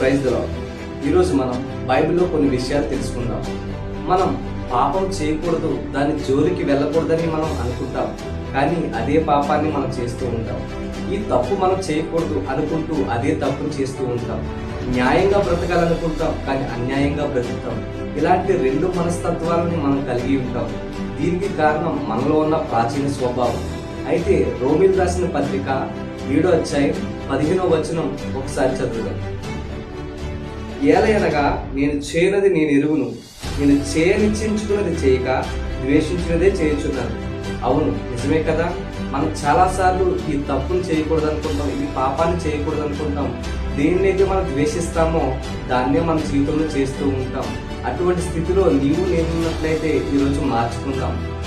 ప్రైజ్లో ఈరోజు మనం బైబిల్లో కొన్ని విషయాలు తెలుసుకుందాం. మనం పాపం చేయకూడదు దాని జోలికి వెళ్ళకూడదని మనం అనుకుంటాం. కానీ అదే పాపాన్ని మనం చేస్తూ ఉంటాం. ఈ తప్పు మనం చేయకూడదు అనుకుంటూ అదే తప్పును చేస్తూ ఉంటాం. న్యాయంగా బ్రతకాలనుకుంటాం కానీ అన్యాయంగా బ్రతుకుతాం. ఇలాంటి రెండు మనస్తత్వాలని మనం కలిగి ఉంటాం. దీనికి కారణం మనలో ఉన్న ప్రాచీన స్వభావం. అయితే రోమిల్ రాసిన పత్రిక ఏడో అధ్యాయం పదిహేనో వచనం ఒకసారి చదువుదాం. ఏలయనగా నేను చేయనది నేను ఎరువును నేను చేయనిచ్చించుకున్నది చేయక ద్వేషించినదే చేయుచున్నాను. అవును నిజమే కదా? మనం చాలాసార్లు ఈ తప్పును చేయకూడదు అనుకుంటాం ఈ పాపాన్ని చేయకూడదు అనుకుంటాం దేన్నైతే మనం ద్వేషిస్తామో దాన్నే మన జీవితంలో చేస్తూ ఉంటాం. అటువంటి స్థితిలో నీవు నేనున్నట్లయితే ఈరోజు మార్చుకుందాం.